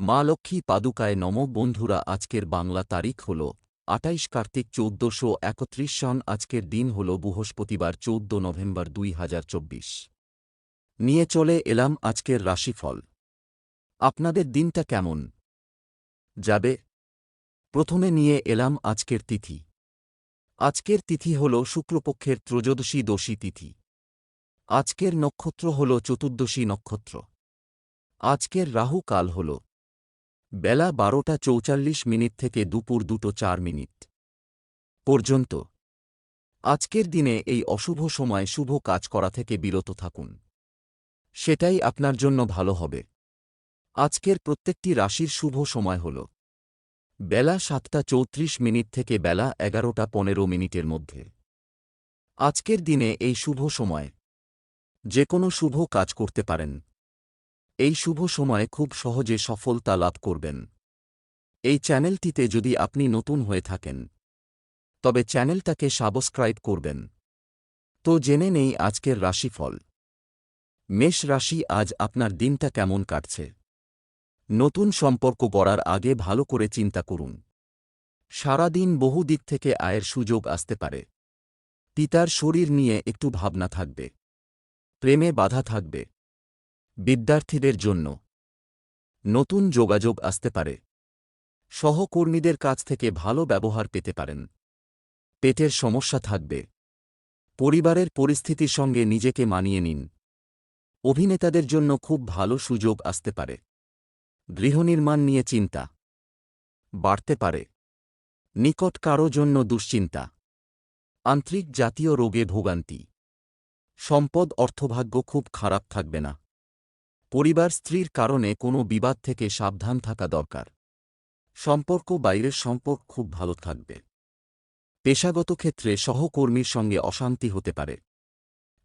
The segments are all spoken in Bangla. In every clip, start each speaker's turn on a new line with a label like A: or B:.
A: মা লক্ষ্মী পাদুকায় নম বন্ধুরা, আজকের বাংলা তারিখ হল আটাইশ কার্তিক চৌদ্দশো একত্রিশ সন আজকের দিন হল বৃহস্পতিবার, চৌদ্দ নভেম্বর দুই হাজার চব্বিশ। নিয়ে চলে এলাম আজকের রাশিফল। আপনাদের দিনটা কেমন? যাবে? প্রথমে নিয়ে এলাম আজকের তিথি। আজকের তিথি হল শুক্লপক্ষের ত্রয়োদশী দোষী তিথি। আজকের নক্ষত্র হল চতুর্দশী নক্ষত্র। আজকের রাহু কাল হল বেলা বারোটা চৌচাল্লিশ মিনিট থেকে দুপুর দুটো চার মিনিট পর্যন্ত। আজকের দিনে এই অশুভ সময় শুভ কাজ করা থেকে বিরত থাকুন। সেটাই আপনার জন্য ভালো হবে। আজকের প্রত্যেকটি রাশির শুভ সময় হল বেলা সাতটা চৌত্রিশ মিনিট থেকে বেলা এগারোটা পনেরো মিনিটের মধ্যে। আজকের দিনে এই শুভ সময় যে কোনো শুভ কাজ করতে পারেন। এই শুভ সময়ে খুব সহজে সফলতা লাভ করবেন। এই চ্যানেলটিতে যদি আপনি নতুন হয়ে থাকেন, তবে চ্যানেলটাকে সাবস্ক্রাইব করবেন। তো জেনে নেই আজকের রাশিফল। মেষ রাশি আজ আপনার দিনটা কেমন কাটছে? নতুন সম্পর্ক গড়ার আগে ভালো করে চিন্তা করুন। সারাদিন বহু দিক থেকে আয়ের সুযোগ আসতে পারে। পিতার শরীর নিয়ে একটু ভাবনা থাকবে। প্রেমে বাধা থাকবে। বিদ্যার্থীদের জন্য। নতুন যোগাযোগ আসতে পারে। সহকর্মীদের কাছ থেকে ভালো ব্যবহার পেতে পারেন। পেটের সমস্যা থাকবে। পরিবারের পরিস্থিতির সঙ্গে নিজেকে মানিয়ে নিন। অভিনেতাদের জন্য খুব ভালো সুযোগ আসতে পারে। গৃহনির্মাণ নিয়ে চিন্তা। বাড়তে পারে। নিকট কারও জন্য দুশ্চিন্তা। আন্তরিক জাতীয় রোগে ভোগান্তি। সম্পদ অর্থভাগ্য খুব খারাপ থাকবে না। পরিবার স্ত্রীর কারণে কোনো বিবাদ থেকে সাবধান থাকা দরকার। সম্পর্ক বাইরের সম্পর্ক খুব ভালো থাকবে। পেশাগত ক্ষেত্রে সহকর্মীর সঙ্গে অশান্তি হতে পারে।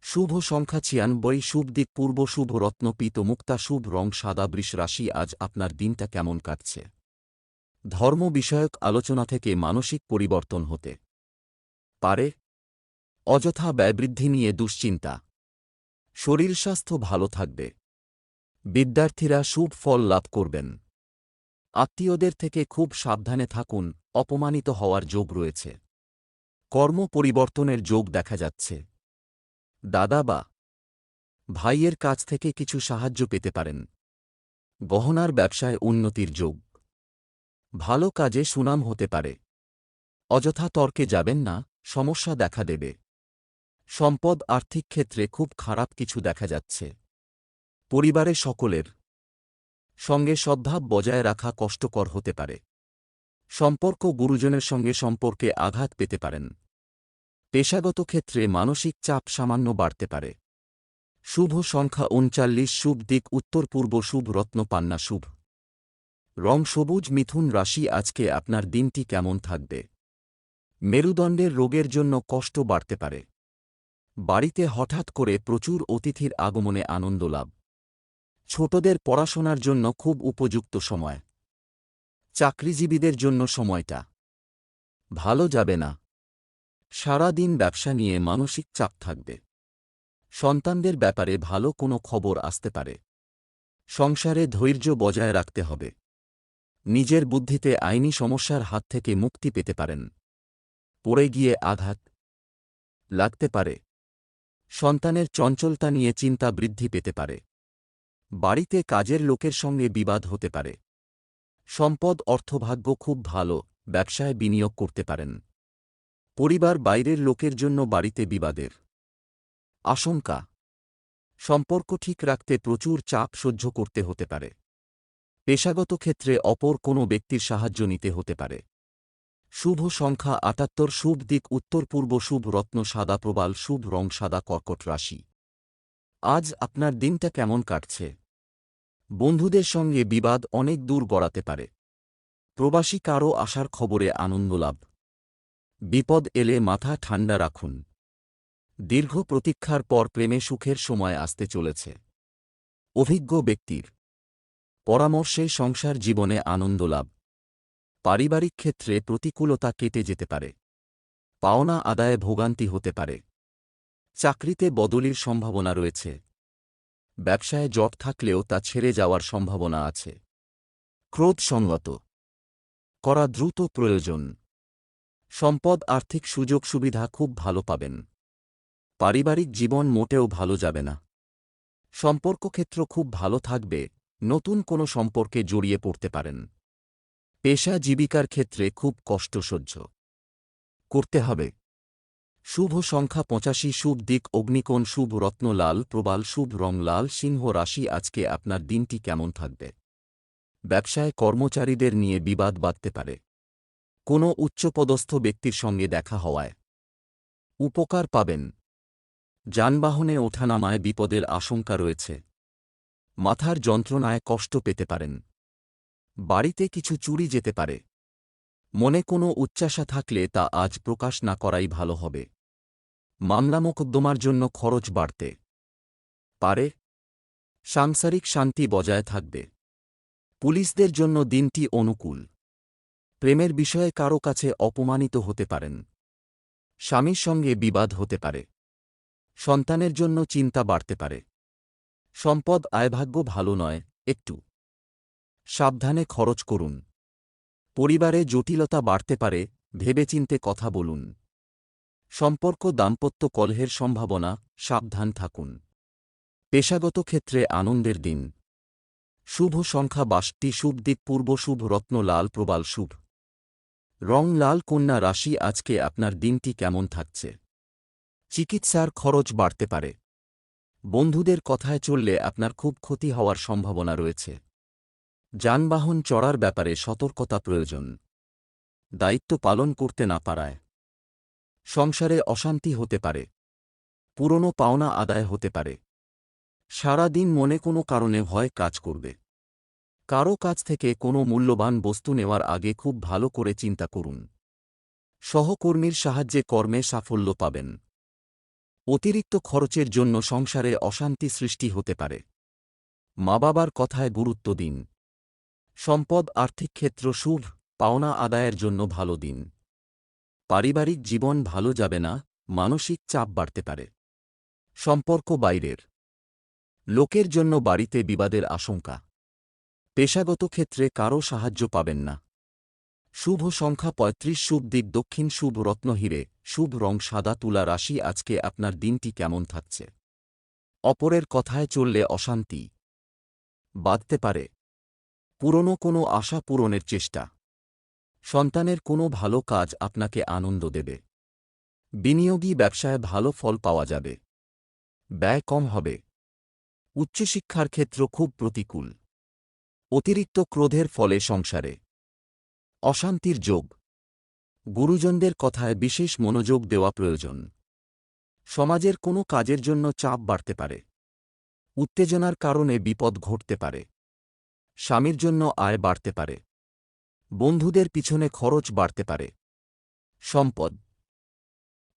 A: শুভ সংখ্যা ছিয়ানব্বই, শুভ দিক পূর্ব, শুভ রত্নপিত মুক্তা, শুভ রং, সাদা বৃষ রাশি, আজ আপনার দিনটা কেমন কাটছে? ধর্ম বিষয়ক আলোচনা থেকে মানসিক পরিবর্তন হতে পারে। অযথা ব্যয়বৃদ্ধি নিয়ে দুশ্চিন্তা। শরীর স্বাস্থ্য ভালো থাকবে। বিদ্যার্থীরা শুভ ফল লাভ করবেন। আত্মীয়দের থেকে খুব সাবধানে থাকুন, অপমানিত হওয়ার যোগ রয়েছে। কর্ম পরিবর্তনের যোগ দেখা যাচ্ছে। দাদা বা ভাইয়ের কাছ থেকে কিছু সাহায্য পেতে পারেন। গহনার ব্যবসায় উন্নতির যোগ। ভালো কাজে সুনাম হতে পারে। অযথা তর্কে যাবেন না, সমস্যা দেখা দেবে। সম্পদ আর্থিক ক্ষেত্রে খুব খারাপ কিছু দেখা যাচ্ছে। পরিবারে সকলের সঙ্গে সদ্ভাব বজায় রাখা কষ্টকর হতে পারে। সম্পর্ক গুরুজনের সঙ্গে সম্পর্কে আঘাত পেতে পারেন। পেশাগত ক্ষেত্রে মানসিক চাপ সামান্য বাড়তে পারে। শুভ সংখ্যা উনচাল্লিশ, শুভ দিক উত্তর পূর্ব, শুভ রত্ন পান্না, শুভ। রং সবুজ, মিথুন রাশি, আজকে আপনার দিনটি কেমন থাকবে? মেরুদণ্ডের রোগের জন্য কষ্ট বাড়তে পারে। বাড়িতে হঠাৎ করে প্রচুর অতিথির আগমনে আনন্দ লাভ। ছোটদের পড়াশোনার জন্য খুব উপযুক্ত সময়। চাকরিজীবীদের জন্য সময়টা। ভালো যাবে না। সারা দিন ব্যবসা নিয়ে মানসিক চাপ থাকবে। সন্তানদের ব্যাপারে ভালো কোনো খবর আসতে পারে। সংসারে ধৈর্য বজায় রাখতে হবে। নিজের বুদ্ধিতে আইনি সমস্যার হাত থেকে মুক্তি পেতে পারেন। পড়ে গিয়ে আঘাত লাগতে পারে। সন্তানের চঞ্চলতা নিয়ে চিন্তা বৃদ্ধি পেতে পারে। বাড়িতে কাজের লোকের সঙ্গে বিবাদ হতে পারে। সম্পদ অর্থভাগ্য খুব ভালো, ব্যবসায় বিনিয়োগ করতে পারেন। পরিবার বাইরের লোকের জন্য বাড়িতে বিবাদের। আশঙ্কা, সম্পর্ক ঠিক রাখতে প্রচুর চাপ সহ্য করতে হতে পারে। পেশাগত ক্ষেত্রে অপর কোনো ব্যক্তির সাহায্য নিতে হতে পারে। শুভ সংখ্যা আটাত্তর, শুভ দিক, উত্তর পূর্ব শুভ রত্ন, সাদা প্রবাল, শুভ রং, সাদা কর্কট রাশি। আজ আপনার দিনটা কেমন কাটছে? বন্ধুদের সঙ্গে বিবাদ অনেক দূর গড়াতে পারে। প্রবাসী কারও আসার খবরে আনন্দ লাভ। বিপদ এলে মাথা ঠান্ডা রাখুন। দীর্ঘ প্রতীক্ষার পর প্রেমে সুখের সময় আসতে চলেছে। অভিজ্ঞ ব্যক্তির। পরামর্শে সংসার জীবনে আনন্দ লাভ। পারিবারিক ক্ষেত্রে প্রতিকূলতা কেটে যেতে পারে। পাওনা আদায়ে ভোগান্তি হতে পারে। চাকরিতে বদলির সম্ভাবনা রয়েছে। ব্যবসায় জট থাকলেও তা ছেড়ে যাওয়ার সম্ভাবনা আছে। ক্রোধ সঙ্গত করা দ্রুত প্রয়োজন। সম্পদ, আর্থিক সুযোগ সুবিধা খুব ভালো পাবেন। পারিবারিক জীবন মোটেও ভালো যাবে না। সম্পর্ক ক্ষেত্র খুব ভালো থাকবে, নতুন কোনো সম্পর্কে জড়িয়ে পড়তে পারেন। পেশা জীবিকার ক্ষেত্রে খুব কষ্ট সহ্য করতে হবে। শুভ সংখ্যা পঁচাশি, শুভ দিক অগ্নিকোণ, শুভ রত্নলাল, প্রবাল, শুভ রংলাল, সিংহ রাশি, আজকে আপনার দিনটি কেমন থাকবে? ব্যবসায় কর্মচারীদের নিয়ে বিবাদ বাঁধতে পারে। কোনো উচ্চপদস্থ ব্যক্তির সঙ্গে দেখা হওয়ায়। উপকার পাবেন। যানবাহনে ওঠানামায় বিপদের আশঙ্কা রয়েছে। মাথার যন্ত্রণায় কষ্ট পেতে পারেন। বাড়িতে কিছু চুরি যেতে পারে। মনে কোনো উচ্চাসা থাকলে তা আজ প্রকাশ না করাই ভালো হবে। মামলা মোকদ্দমার জন্য খরচ বাড়তে পারে। সাংসারিক শান্তি বজায় থাকবে। পুলিশদের জন্য দিনটি অনুকূল। প্রেমের বিষয়ে কারও কাছে অপমানিত হতে পারেন। স্বামীর সঙ্গে বিবাদ হতে পারে। সন্তানের জন্য চিন্তা বাড়তে পারে। সম্পদ আয়ভাগ্য ভালো নয়, একটু। সাবধানে খরচ করুন। পরিবারে জটিলতা বাড়তে পারে, ভেবেচিন্তে কথা বলুন। সম্পর্ক দাম্পত্য কলহের সম্ভাবনা, সাবধান থাকুন। পেশাগত ক্ষেত্রে আনন্দের দিন। শুভ সংখ্যা বাষট্টি, শুভ দিক পূর্ব, শুভ রত্ন, লাল, প্রবাল, শুভ। রং, লাল, কন্যা রাশি, আজকে আপনার দিনটি কেমন থাকছে? চিকিৎসার খরচ বাড়তে পারে। বন্ধুদের কথায় চললে আপনার খুব ক্ষতি হওয়ার সম্ভাবনা রয়েছে। যানবাহন চড়ার ব্যাপারে সতর্কতা প্রয়োজন। দায়িত্ব পালন করতে না পারায়। সংসারে অশান্তি হতে পারে। পুরনো পাওনা আদায় হতে পারে। সারা দিন মনে কোনো কারণে ভয় কাজ করবে। কারও কাছ থেকে কোনো মূল্যবান বস্তু নেওয়ার আগে খুব ভালো করে চিন্তা করুন। সহকর্মীর সাহায্যে কর্মে সাফল্য পাবেন। অতিরিক্ত খরচের জন্য সংসারে অশান্তি সৃষ্টি হতে পারে। মা বাবার কথায় গুরুত্ব দিন। সম্পদ, আর্থিক ক্ষেত্র শুভ পাওনা আদায়ের জন্য ভালো দিন। পারিবারিক জীবন ভালো যাবে না, মানসিক চাপ বাড়তে পারে। সম্পর্ক বাইরের। লোকের জন্য বাড়িতে বিবাদের আশঙ্কা। পেশাগত ক্ষেত্রে কারও সাহায্য পাবেন না। শুভ সংখ্যা পঁয়ত্রিশ, শুভ দিক দক্ষিণ, শুভ রত্ন হিরে, শুভ রং সাদা, তুলা রাশি, আজকে আপনার দিনটি কেমন থাকছে? অপরের কথায় চললে অশান্তি। বাঁধতে পারে। পুরনো কোনো আশা পূরণের চেষ্টা। সন্তানের কোনো ভালো কাজ আপনাকে আনন্দ দেবে। বিনিয়োগী ব্যবসায় ভালো ফল পাওয়া যাবে। ব্যয় কম হবে। উচ্চশিক্ষার ক্ষেত্র খুব প্রতিকূল। অতিরিক্ত ক্রোধের ফলে সংসারে। অশান্তির যোগ। গুরুজনদের কথায় বিশেষ মনোযোগ দেওয়া প্রয়োজন। সমাজের কোনো কাজের জন্য চাপ বাড়তে পারে। উত্তেজনার কারণে বিপদ ঘটতে পারে। স্বামীর জন্য আয় বাড়তে পারে। বন্ধুদের পিছনে খরচ বাড়তে পারে। সম্পদ।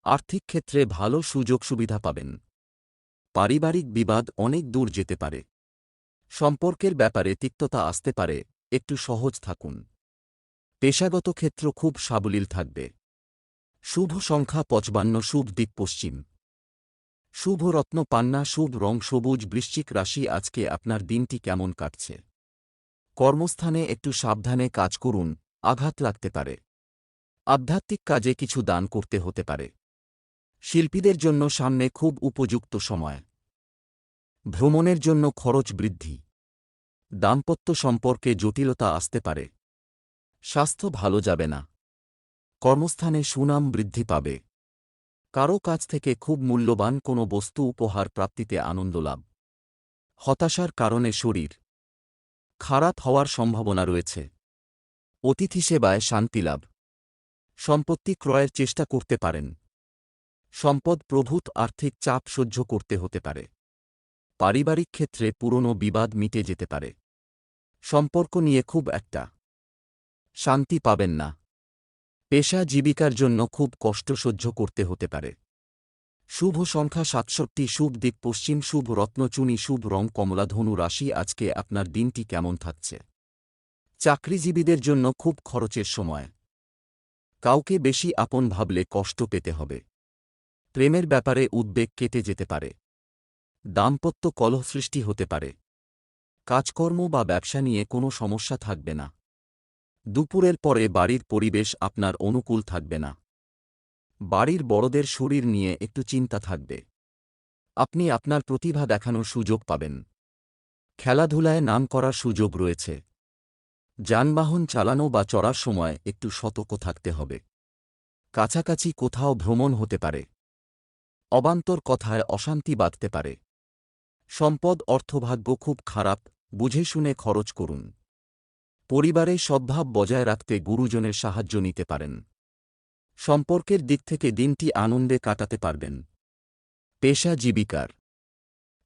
A: আর্থিক ক্ষেত্রে ভালো সুযোগ সুবিধা পাবেন। পারিবারিক বিবাদ অনেক দূর যেতে পারে। সম্পর্কের ব্যাপারে তিক্ততা আসতে পারে, একটু সহজ থাকুন। পেশাগত ক্ষেত্র খুব সাবলীল থাকবে। শুভ সংখ্যা পঁচবান্ন শুভ দিক পশ্চিম। শুভ রত্ন পান্না, শুভ রং সবুজ, বৃশ্চিক রাশি, আজকে আপনার দিনটি কেমন কাটছে? কর্মস্থানে একটু সাবধানে কাজ করুন, আঘাত লাগতে পারে। আধ্যাত্মিক কাজে কিছু দান করতে হতে পারে। শিল্পীদের জন্য সামনে খুব উপযুক্ত সময়। ভ্রমণের জন্য খরচ বৃদ্ধি। দাম্পত্য সম্পর্কে জটিলতা আসতে পারে। স্বাস্থ্য ভালো যাবে না। কর্মস্থানে সুনাম বৃদ্ধি পাবে। কারও কাছ থেকে খুব মূল্যবান কোনো বস্তু উপহার প্রাপ্তিতে আনন্দ লাভ। হতাশার কারণে শরীর খারাপ হওয়ার সম্ভাবনা রয়েছে। অতিথি সেবায় শান্তিলাভ সম্পত্তি ক্রয়ের চেষ্টা করতে পারেন। সম্পদ প্রভূত আর্থিক চাপ সহ্য করতে হতে পারে। পারিবারিক ক্ষেত্রে পুরনো বিবাদ মিটে যেতে পারে। সম্পর্ক নিয়ে খুব একটা শান্তি পাবেন না। পেশা জীবিকার জন্য খুব কষ্ট সহ্য করতে হতে পারে। শুভ সংখ্যা সাতষট্টি, শুভ দিক পশ্চিম, শুভ রত্নচুনি, শুভ রং কমলাধনু রাশি, আজকে আপনার দিনটি কেমন থাকছে? চাকরিজীবীদের জন্য খুব খরচের সময়। কাউকে বেশি আপন ভাবলে কষ্ট পেতে হবে। প্রেমের ব্যাপারে উদ্বেগ কেটে যেতে পারে। দাম্পত্য কলহ সৃষ্টি হতে পারে। কাজকর্ম বা ব্যবসা নিয়ে কোনো সমস্যা থাকবে না। দুপুরের পরে বাড়ির পরিবেশ আপনার অনুকূল থাকবে না। বাড়ির বড়দের শরীর নিয়ে একটু চিন্তা থাকবে। আপনি আপনার প্রতিভা দেখানোর সুযোগ পাবেন। খেলাধুলায় নাম করার সুযোগ রয়েছে। যানবাহন চালানো বা চড়ার সময় একটু সতর্ক থাকতে হবে। কাছাকাছি কোথাও ভ্রমণ হতে পারে। অবান্তর কথায় অশান্তি বাঁধতে পারে। সম্পদ অর্থভাগ্য খুব খারাপ, বুঝে শুনে খরচ করুন। পরিবারে সদ্ভাব বজায় রাখতে গুরুজনের সাহায্য নিতে পারেন। সম্পর্কের দিক থেকে দিনটি আনন্দে কাটাতে পারবেন। পেশা জীবিকার।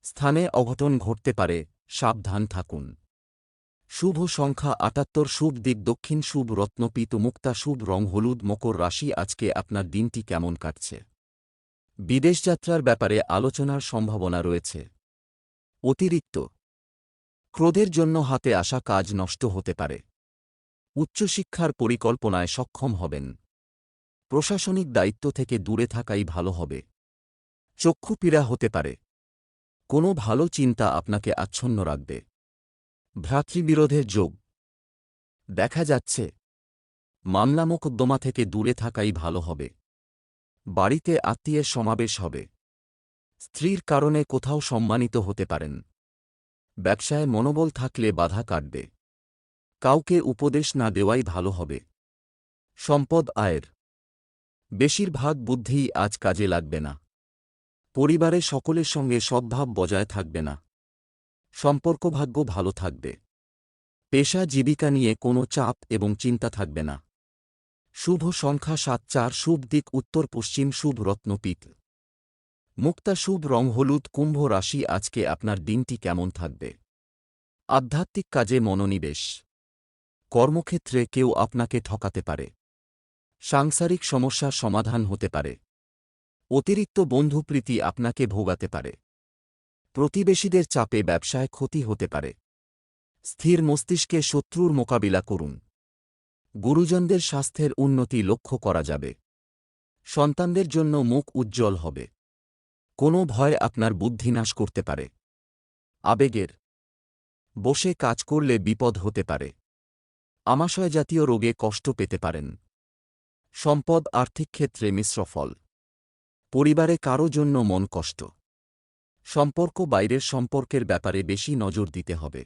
A: স্থানে অঘটন ঘটতে পারে, সাবধান থাকুন। শুভ সংখ্যা আটাত্তর, শুভ দিক দক্ষিণ, শুভ রত্নপিত মুক্তা, শুভ রং, হলুদ, মকর রাশি, আজকে আপনার দিনটি কেমন কাটছে? বিদেশযাত্রার ব্যাপারে আলোচনার সম্ভাবনা রয়েছে। অতিরিক্ত। ক্রোধের জন্য হাতে আসা কাজ নষ্ট হতে পারে। উচ্চশিক্ষার পরিকল্পনায় সক্ষম হবেন। প্রশাসনিক দায়িত্ব থেকে দূরে থাকাই ভালো হবে। চক্ষুপীড়া হতে পারে। কোনো ভালো চিন্তা আপনাকে আচ্ছন্ন রাখবে। ভ্রাতৃবিরোধের যোগ। দেখা যাচ্ছে, মামলা মোকদ্দমা থেকে দূরে থাকাই ভালো হবে। বাড়িতে আত্মীয়ের সমাবেশ হবে। স্ত্রীর কারণে কোথাও সম্মানিত হতে পারেন। ব্যবসায় মনোবল থাকলে বাধা কাটবে। কাউকে উপদেশ না দেওয়াই ভালো হবে। সম্পদ আয়ের। বেশিরভাগ বুদ্ধিই আজ কাজে লাগবে না। পরিবারে সকলের সঙ্গে সদ্ভাব বজায় থাকবে না। সম্পর্কভাগ্য ভালো থাকবে। পেশা জীবিকা নিয়ে কোনো চাপ এবং চিন্তা থাকবে না। শুভ সংখ্যা সাত চার, শুভ দিক উত্তর পশ্চিম, শুভ রত্নপীঠ মুক্তা শুভ রং হলুদ, কুম্ভ রাশি, আজকে আপনার দিনটি কেমন থাকবে? আধ্যাত্মিক কাজে মনোনিবেশ। কর্মক্ষেত্রে কেউ আপনাকে ঠকাতে পারে। সাংসারিক সমস্যার সমাধান হতে পারে। অতিরিক্ত বন্ধুপ্রীতি আপনাকে ভোগাতে পারে। প্রতিবেশীদের চাপে ব্যবসায় ক্ষতি হতে পারে। স্থির মস্তিষ্কে শত্রুর মোকাবিলা করুন। গুরুজনদের স্বাস্থ্যের উন্নতি লক্ষ্য করা যাবে। সন্তানদের জন্য মুখ উজ্জ্বল হবে। কোনো ভয় আপনার বুদ্ধিনাশ করতে পারে। আবেগের বসে কাজ করলে বিপদ হতে পারে। আমাশয় জাতীয় রোগে কষ্ট পেতে পারেন। সম্পদ আর্থিক ক্ষেত্রে মিশ্র ফল। পরিবারে কারও জন্য মন কষ্ট। সম্পর্ক বাইরের সম্পর্কের ব্যাপারে বেশি নজর দিতে হবে।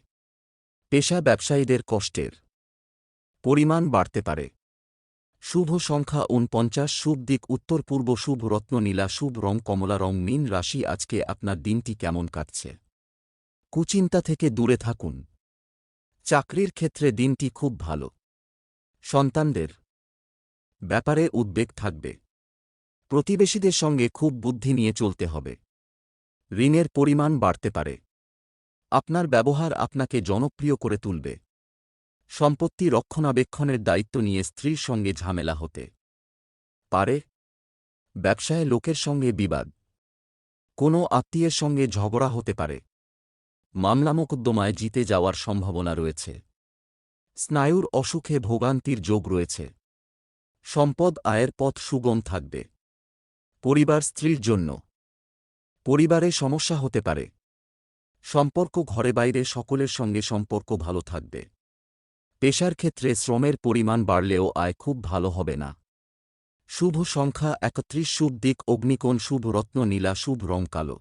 A: পেশা ব্যবসায়ীদের কষ্টের। পরিমাণ বাড়তে পারে। শুভ সংখ্যা উনপঞ্চাশ শুভ দিক উত্তর পূর্ব, শুভ রত্ন নীলা, শুভ রং কমলা, রং মীন রাশি আজকে আপনার দিনটি কেমন কাটছে? কুচিন্তা থেকে দূরে থাকুন। চাকরির ক্ষেত্রে দিনটি খুব ভালো। সন্তানদের ব্যাপারে উদ্বেগ থাকবে। প্রতিবেশীদের সঙ্গে খুব বুদ্ধি নিয়ে চলতে হবে। ঋণের পরিমাণ বাড়তে পারে। আপনার ব্যবহার আপনাকে জনপ্রিয় করে তুলবে। সম্পত্তি রক্ষণাবেক্ষণের দায়িত্ব নিয়ে স্ত্রীর সঙ্গে ঝামেলা হতে পারে। ব্যবসায় লোকের সঙ্গে বিবাদ। কোনো আত্মীয়ের সঙ্গে ঝগড়া হতে পারে। মামলা মোকদ্দমায় জিতে যাওয়ার সম্ভাবনা রয়েছে। স্নায়ুর অসুখে ভোগান্তির যোগ রয়েছে। সম্পদ আয়ের পথ সুগম থাকবে। পরিবার স্ত্রীর জন্য। পরিবারে সমস্যা হতে পারে। সম্পর্ক ঘরে বাইরে সকলের সঙ্গে সম্পর্ক ভালো থাকবে। পেশার ক্ষেত্রে শ্রমের পরিমাণ বাড়লেও আয় খুব ভালো হবে না। শুভ সংখ্যা একত্রিশ, শুভ দিক, অগ্নিকোণ, শুভ রত্ন, নীলা, শুভ রং, কালো।